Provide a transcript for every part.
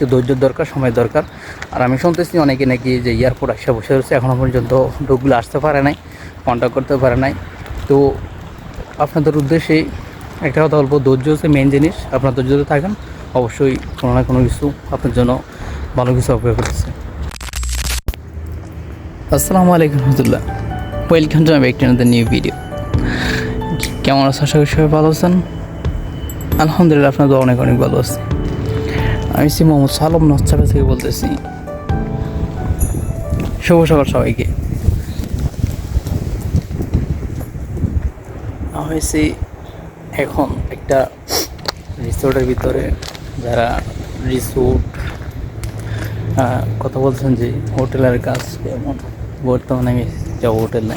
একটু ধৈর্য দরকার সময় দরকার। আর আমি শুনতেছি অনেকে নাকি যে এয়ারপোর্ট আসে, বসে রয়েছে। এখনও পর্যন্ত লোকগুলো আসতে পারে নাই কন্ট্যাক্ট করতে পারে নাই। তো আপনাদের উদ্দেশ্যে একটা কথা বলব, ধৈর্য হচ্ছে মেন জিনিস। আপনার ধৈর্য থাকেন, অবশ্যই কোনো না কোনো কিছু আপনার জন্য ভালো কিছু অপেক্ষা করতেছে আসসালামু আলাইকুম রহমতুল্লাহ। Welcome to my back to new video কেমন আছেন আশা করি সবাই ভালো আছেন। আলহামদুলিল্লাহ আপনাদের অনেক অনেক ভালো আছে আমি সি মোহাম্মদ সালম নচ্ছাপা থেকে বলতেছি। শুভ সকাল সবাইকে। হয়েছি এখন একটা রিসোর্টের ভিতরে, যারা রিসোর্ট কথা বলছেন যে হোটেলের কাজ কেমন বর্তমানে আমি যাব হোটেলে।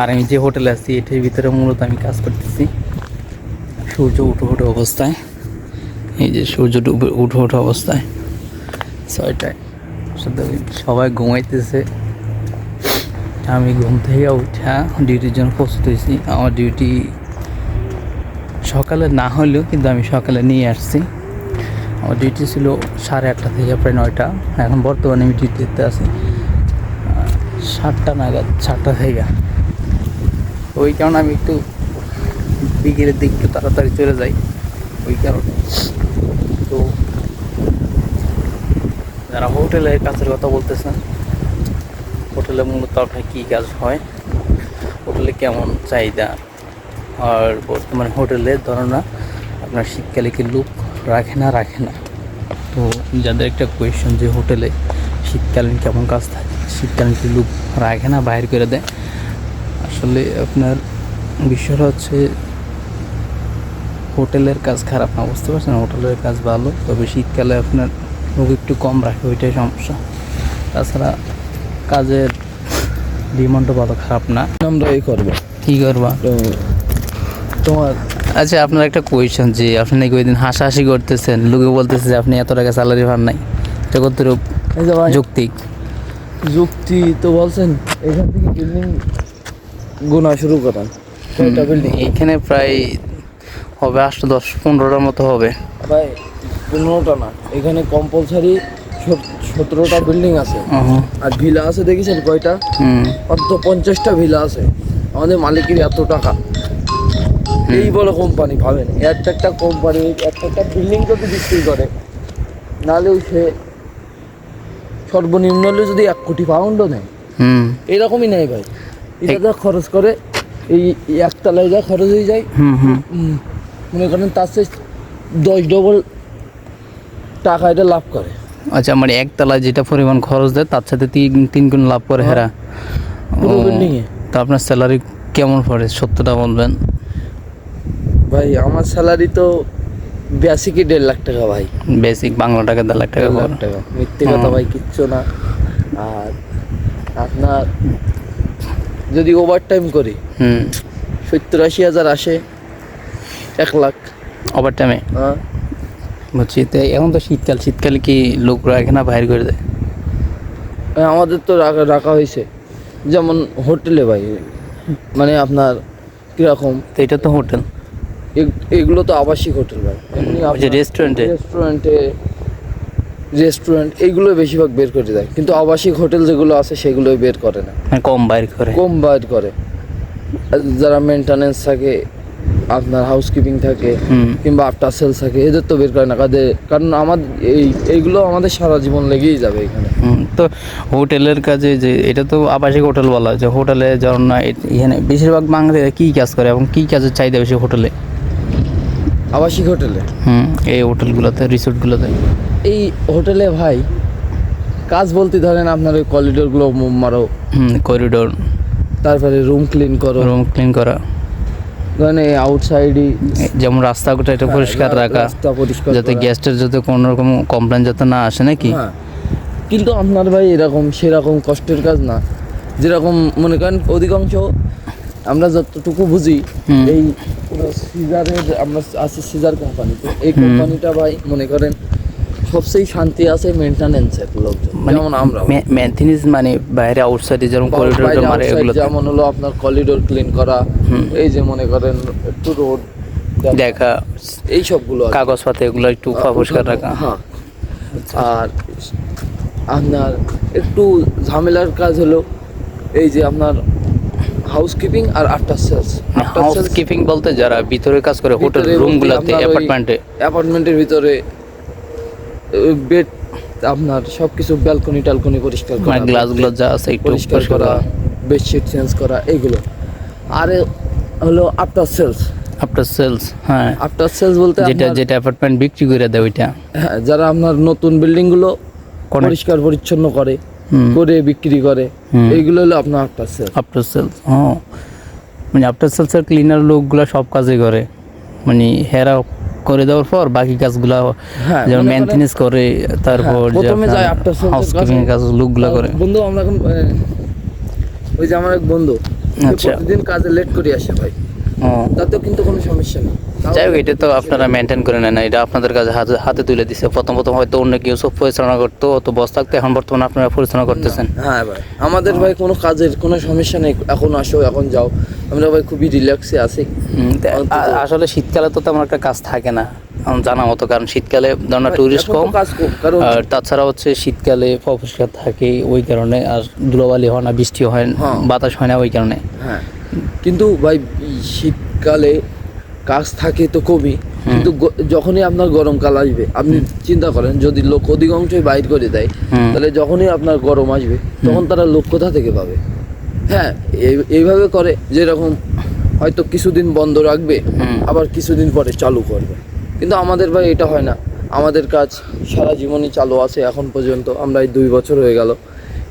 আর আমি যে হোটেলে আছি, এটির ভিতরে মূলত আমি কাজ করতেছি। সূর্য উঠে উঠে অবস্থায়। এই যে সূর্য ডুবে উঠে উঠে অবস্থায়। ছয়টায়। সাথে সবাই ঘুমাইতেছে। আমি ঘুম থেকে উঠা ডিউটির জন্য প্রস্তুত হয়েছি। আমার ডিউটি সকালে না হলেও কিন্তু আমি সকালে নিয়ে আসছি। আমার ডিউটি ছিল সাড়ে আটটা থেকে প্রায় নয়টা। এখন বর্তমানে আমি ডিউটিতে আছি। সাতটা নাগাদ, সাতটা থেকে। ওই কারণে আমি একটু বিকেলের দিক একটু তাড়াতাড়ি চলে যাই। ওই কারণে তো যারা হোটেলের কাজের কথা বলতেছেন, হোটেলে মূলত আপনার কী কাজ হয়? হোটেলে কেমন চাহিদা? আর বর্তমানে হোটেলে ধরো না, আপনার শীতকালে কি লুক রাখে না রাখে না? তো যাদের একটা কোয়েশ্চেন যে হোটেলে শীতকালীন কেমন কাজ থাকে, শীতকালীন কি লুক রাখে না, বাইর করে দেয়? আসলে আপনার বিষয়টা হচ্ছে হোটেলের কাজ খারাপ না বুঝতে পারছেন? হোটেলের কাজ ভালো তবে শীতকালে আপনার লোক একটু কম রাখে ওইটাই সমস্যা। তাছাড়া কাজের ডিমান্ডও ভালো খারাপ না। আমরা এই করব। কী করবা? তোমার আচ্ছা আপনার একটা কোয়েশ্চেন যে আপনি নাকি ওই দিন হাসাহাসি করতেছেন লোকে বলতেছে যে আপনি এত টাকা স্যালারি পান নাই। এটা কতটুকু এই যে যুক্তি তো বলছেন এখান থেকে বিল্ডিং গোনা শুরু করেন। বিল্ডিং এইখানে প্রায় হবে আটশো দশ পনেরোটার মতো হবে। ভাই পনেরোটা না এখানে কম্পালসারি সতেরোটা বিল্ডিং আছে। আর ভিলা আছে দেখেছেন কয়টা? হুম। অর্ধ পঞ্চাশটা ভিলা আছে। আমাদের মালিকের এত টাকা। এই বড় কোম্পানি ভাবেন একটা একটা কোম্পানি একটা একটা বিল্ডিং যদি বিক্রি করে নাহলেও সে সর্বনিম্ন হলে যদি এক কোটি পাউন্ডও নেয় এরকমই নেয় ভাই। এটা যা খরচ করে এই একতলায় যা খরচ হয়ে যায়। হুম হুম। মনে করেন তার চেয়ে দশ ডবল টাকা এটা লাভ করে। আচ্ছা মানে একতলায় যেটা পরিমাণ খরচ দেয় তার সাথে তিন তিন গুণ লাভ করে হেরা। পুরো ও, তা আপনার স্যালারি কেমন পড়ে? সত্যটা বলবেন। ভাই আমার স্যালারি তো বেসিকই দেড় লাখ টাকা ভাই। বেসিক বাংলা টাকা দেড় লাখ টাকা দেড় লাখ টাকা। মিথ্যে কথা ভাই কিচ্ছু না। আর আপনার যদি ওভার টাইম করি হুম। সত্তর আশি হাজার আসে এক লাখ। ওভার টাইমে হ্যাঁ। বুঝছি তো এখন তো শীতকাল শীতকালে কি লোকরা এখানে বাইরে করে দেয়? হ্যাঁ, আমাদের তো রাখা রাখা হয়েছে। যেমন হোটেলে ভাই মানে আপনার কীরকম? তো এটা তো হোটেল। এগ- এগুলো তো আবাসিক হোটেল ভাই। এমনি রেস্টুরেন্টে রেস্টুরেন্টে রেস্টুরেন্ট এইগুলো বেশিরভাগ বের করে দেয়। কিন্তু আবাসিক হোটেল যেগুলো আছে সেগুলোই বের করে না। মানে কম বাইর করে। কম বের করে। যারা মেনটেনেন্স থাকে আপনার হাউসকিপিং থাকে কিংবা আফটার সেলস থাকে এদের তো বের করে না। কাদের কারণ আমার এই এইগুলো আমাদের সারা জীবন লেগেই যাবে এখানে। তো হোটেলের কাজে যে এটা তো আবাসিক হোটেল বলা হয় যে হোটেলে যেমন না এখানে বেশিরভাগ বাঙালিরা কী কাজ করে এবং কী কাজের চাহিদা বেশি হোটেলে? আবাসিক হোটেলে? হুম এই হোটেলগুলোতে রিসোর্টগুলোতে। এই হোটেলে ভাই কাজ বলতে ধরেন আপনার ওই করিডোরগুলো মারো হুম করিডোর তারপরে রুম ক্লিন করো। রুম ক্লিন করা। এই আউটসাইডই যেমন রাস্তাঘাটটা এটা পরিষ্কার রাখা রাস্তা পরিষ্কার যাতে গ্যাসটার যাতে কোনো রকম কমপ্লেন যাতে না আসে নাকি? হ্যাঁ কিন্তু আপনার ভাই এরকম সেরকম কষ্টের কাজ না। যেরকম মনে করেন অধিকাংশ আমরা যতটুকু বুঝি এই সিজারের আমরা আছি সিজার কোম্পানিতে এই কোম্পানিটা ভাই মনে করেন সবচেয়ে শান্তি আছে মেনটেনেন্সের লোকজন। মানে যেমন আমরা। মানে বাইরে আউটসাইডে যেমন করিডোর মারে এগুলো যেমন হলো আপনার করিডোর ক্লিন করা এই যে মনে করেন একটু রোড দেখা এই সবগুলো। কাগজপাতি এগুলো একটু পরিষ্কার রাখা। হ্যাঁ। আর আপনার একটু ঝামেলার কাজ হলো এই যে আপনার হাউসকিপিং আর আফটার সেলস হাউস কিপিং বলতে যারা ভিতরে কাজ করে হোটেল ভিতরে রুম বলতে গুলাতে অ্যাপার্টমেন্টে অ্যাপার্টমেন্টের ভিতরে বেড আপনার ব্যালকনি টালকনি পরিষ্কার করা মানে গ্লাসগুলো যা আছে একটু পরিষ্কার করা বেডশিট চেঞ্জ করা এগুলো। আর হলো আফটার সেলস আফটার সেলস হ্যাঁ। আফটার সেলস বলতে যেটা যেটা অ্যাপার্টমেন্ট বিক্রি করে দেয় ওইটা। হ্যাঁ যারা আপনার নতুন বিল্ডিংগুলো পরিষ্কার পরিচ্ছন্ন করে। করে বিক্রি করে। এইগুলো হলো আপনার আফটার সেলস আফটার সেলস হ্যাঁ মানে আফটার সেলসের ক্লিনার লোকগুলো সব কাজই করে। মানে হেরা করে দেওয়ার পর বাকি কাজগুলো হ্যাঁ, যেমন মনে মেনটেনেন্স করে তারপর হ্যাঁ, প্রথমে যায় আফটার sales এর কাজ লোকগুলো করে। বন্ধু আমরা এখন ওই যে আমার এক বন্ধু আচ্ছা। প্রতিদিন কাজে লেট করে আসে ভাই। তাতেও কিন্তু কোনো সমস্যা নেই। যাই হোক এটা তো আপনারা মেনটেন করে নেন এটা আপনাদের কাছে হাতে হাতে তুলে দিছে। প্রথম প্রথম হয়তো অন্য কেউ সব পরিচালনা করতো তো বস থাকতো এখন বর্তমানে আপনারা পরিচালনা করতেছেন। হ্যাঁ ভাই আমাদের ভাই কোনো কাজের কোনো সমস্যা নেই এখন আসো এখন যাও। আমরা ভাই খুবই রিল্যাক্সে আছি। আসলে শীতকালে তো তেমন একটা কাজ থাকে না জানা মতো কারণ শীতকালে ধরুন টুরিস্ট কম। তাছাড়া হচ্ছে শীতকালে অপরিষ্কার থাকে ওই কারণে আর ধুলোবালি হয় না বৃষ্টি হয় না, হ্যাঁ। বাতাস হয় না ওই কারণে। হ্যাঁ কিন্তু ভাই শীতকালে কাজ থাকে তো কমই কিন্তু যখনই আপনার গরমকাল আসবে আপনি চিন্তা করেন যদি লোক অধিকাংশই বাইর করে দেয় তাহলে যখনই আপনার গরম আসবে তখন তারা লোক কোথা থেকে পাবে? হ্যাঁ এই- এইভাবে করে যেরকম হয়তো কিছুদিন বন্ধ রাখবে আবার কিছুদিন পরে চালু করবে। কিন্তু আমাদের ভাই এটা হয় না। আমাদের কাজ সারা জীবনই চালু আছে এখন পর্যন্ত আমরা এই দুই বছর হয়ে গেল।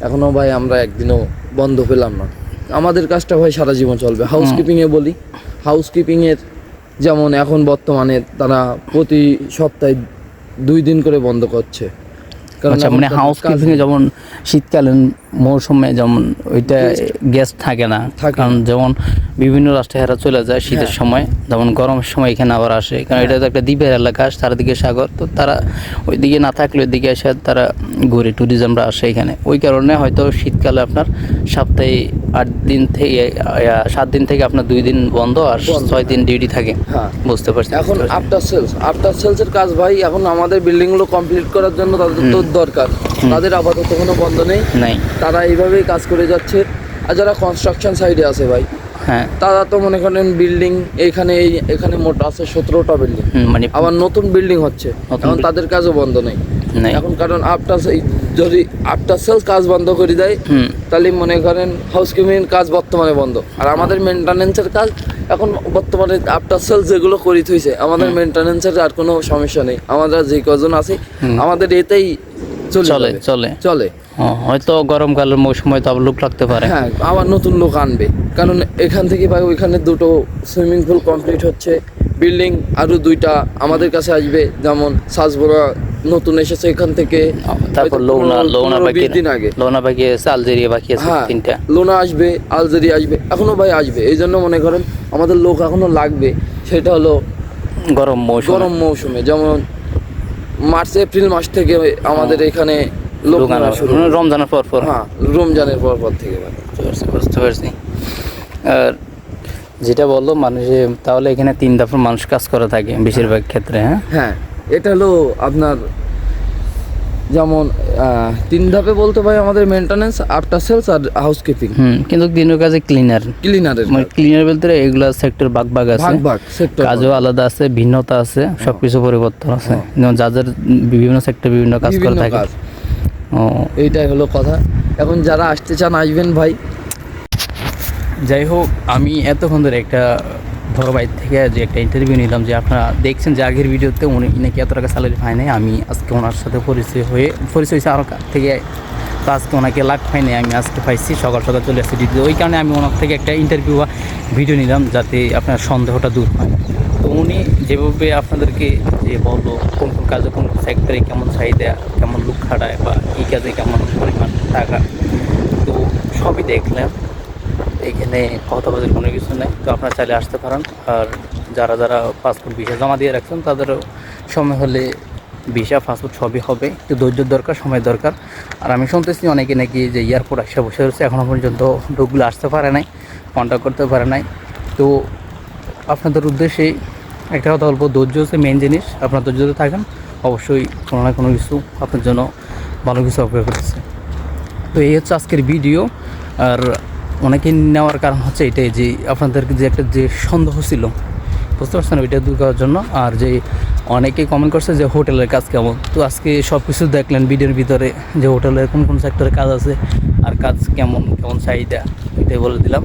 এখনও ভাই আমরা একদিনও বন্ধ পেলাম না। আমাদের কাজটা ভাই সারা জীবন চলবে। হাউসকিপিং এ বলি হাউসকিপিং এর যেমন এখন বর্তমানে তারা প্রতি সপ্তাহে দুই দিন করে বন্ধ করছে। কারণ আচ্ছা মানে হাউস কাজ কিপিং যেমন শীতকালীন মৌসুমে যেমন ওইটা গ্যাস থাকে না কারণ যেমন বিভিন্ন রাষ্ট্রে হেরা চলে যায় শীতের হ্যাঁ। সময় যেমন গরমের সময় এখানে আবার আসে। কারণ এটা তো একটা দ্বীপের এলাকা চারিদিকে সাগর তো তারা ওইদিকে না থাকলে ওইদিকে এসে তারা ঘুরে ট্যুরিজমরা আসে এখানে। ওই কারণে হয়তো শীতকালে আপনার সপ্তাহে আট দিন থেকে সাত দিন থেকে আপনার দুই দিন বন্ধ আর ছয় দিন ডিউটি থাকে। হ্যাঁ। বুঝতে পারছি এখন আফটার সেলস আফটার সেলসের কাজ ভাই এখন আমাদের বিল্ডিংগুলো কমপ্লিট করার জন্য তাদের তো দরকার। তাদের আপাতত কোনো বন্ধ নেই। নাই। তারা এইভাবেই কাজ করে যাচ্ছে। আর যারা কনস্ট্রাকশন সাইডে আছে ভাই হ্যাঁ। তারা তো মনে করেন বিল্ডিং এখানে এই এখানে মোট আছে সতেরোটা বিল্ডিং মানে আবার নতুন বিল্ডিং হচ্ছে। এখন তাদের কাজও বন্ধ নেই। এখন কারণ আফটার যদি আফটার সেলস কাজ বন্ধ করে দেয় তাহলে মনে করেন হাউসকিপিং কাজ বর্তমানে বন্ধ। আর আমাদের মেনটেনেন্সের কাজ এখন বর্তমানে আফটার সেলস যেগুলো করি থইছে আমাদের মেনটেনেন্সের আর কোনো সমস্যা নেই। আমরা যে কজন আছি আমাদের এতেই চলে চলে চলে। হয়তো গরমকালের মৌসুমে তো লোক লাগতে পারে। হ্যাঁ আবার নতুন লোক আনবে। কারণ এখান থেকে ভাই ওইখানে দুটো সুইমিং পুল কমপ্লিট হচ্ছে। বিল্ডিং আরও দুইটা আমাদের কাছে আসবে। যেমন সাজবোরা নতুন এসেছে এখান থেকে। তারপর লোনা লোনা বাকি দিন আগে। লোনা বাকি আছে আলজেরিয়া বাকি আছে হ্যাঁ তিনটা। লোনা আসবে আলজেরিয়া আসবে। এখনও ভাই আসবে। এই জন্য মনে করেন আমাদের লোক এখনও লাগবে। সেটা হলো গরম মৌসুম। গরম মৌসুমে। যেমন মার্চ এপ্রিল মাস থেকে আমাদের এখানে লোক লোক আনা শুরু মানে রমজানের পর পর? হ্যাঁ রমজানের পর পর থেকে বুঝতে পারছি বুঝতে পারছি। আর যেটা বলল মানুষে তাহলে এখানে তিন দফার মানুষ কাজ করে থাকে বেশিরভাগ ক্ষেত্রে হ্যাঁ? হ্যাঁ এটা হলো আপনার যেমন আহ, তিন ধাপে বলতে ভাই আমাদের মেনটেনেন্স আফটার সেলস আর হাউসকিপিং হুম কিন্তু দিনের কাজে ক্লিনার ক্লিনারের মানে ক্লিনার বলতে এগুলা সেক্টর ভাগ ভাগ আছে। ভাগ ভাগ সেক্টর কাজও আলাদা আছে ভিন্নতা আছে সবকিছু পরিবর্তন আছে। যেমন যাদের বিভিন্ন সেক্টর বিভিন্ন কাজ করে থাকে। ও। এইটাই হলো কথা। এখন যারা আসতে চান আসবেন ভাই। যাই হোক আমি এতক্ষণ ধরে একটা বড় ভাই থেকে যে একটা ইন্টারভিউ নিলাম যে আপনারা দেখছেন যে আগের ভিডিওতে উনি নাকি এত টাকা স্যালারি পায় নাই, আমি আজকে ওনার সাথে পরিচয় হয়ে, পরিচয় হয়েছে আরও থেকে। তো আজকে ওনাকে লাখ পাই নাই, আমি আজকে পাইছি, সকাল সকাল চলে আসছি ডিউটিতে। ওই কারণে আমি ওনার থেকে একটা ইন্টারভিউ বা ভিডিও নিলাম যাতে আপনার সন্দেহটা দূর হয়। তো উনি যেভাবে আপনাদেরকে যে বলল, কোন কোন কাজে, কোন সেক্টরে কেমন চাহিদা, কেমন লুক খাটায় বা কী কাজে কেমন পরিমাণ টাকা, তো সবই দেখলাম। এখানে কথা বলার কোনো কিছু নেই। তো আপনারা চাইলে আসতে পারেন। আর যারা যারা পাসপোর্ট ভিসা জমা দিয়ে রাখছেন, তাদেরও সময় হলে ভিসা পাসপোর্ট সবই হবে। একটু ধৈর্য দরকার, সময় দরকার। আর আমি শুনতেছি অনেকে নাকি যে এয়ারপোর্ট আসে বসে রয়েছে এখনও পর্যন্ত লোকগুলো আসতে পারে নাই কন্ট্যাক্ট করতে পারে নাই। তো আপনাদের উদ্দেশ্যে একটা কথা বলব, ধৈর্য হচ্ছে মেন জিনিস। আপনার ধৈর্য থাকেন। অবশ্যই কোনো না কোনো কিছু আপনার জন্য ভালো কিছু অপেক্ষা করতেছে। তো এই হচ্ছে আজকের ভিডিও আর অনেকে নেওয়ার কারণ হচ্ছে এটাই যে আপনাদেরকে যে একটা যে সন্দেহ ছিল, বুঝতে পারছেন ওইটা দূর করার জন্য। আর যে অনেকেই কমেন্ট করছে যে হোটেলের কাজ কেমন? তো আজকে সব কিছু দেখলেন ভিডিওর ভিতরে যে হোটেলের কোন কোন সেক্টরে কাজ আছে আর কাজ কেমন কেমন চাহিদা? এটাই বলে দিলাম।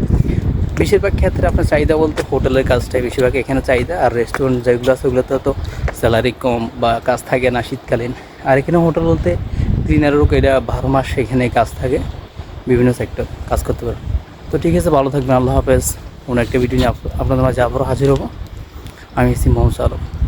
বেশিরভাগ ক্ষেত্রে আপনার চাহিদা বলতে হোটেলের কাজটাই বেশিরভাগ এখানে চাহিদা। আর রেস্টুরেন্ট যেগুলো আছে ওগুলোতে তো স্যালারি কম বা কাজ থাকে না শীতকালীন। আর এখানে হোটেল বলতে ক্লিনারেরও এটা বারো মাস এখানে কাজ থাকে। বিভিন্ন সেক্টর কাজ করতে পারে। তো ঠিক আছে, ভালো থাকবেন, আল্লাহ হাফেজ। কোনো একটা ভিডিও নিয়ে আপ- আপনাদের মাঝে আবারও হাজির হব। আমি সি মোহাম্মদ আলম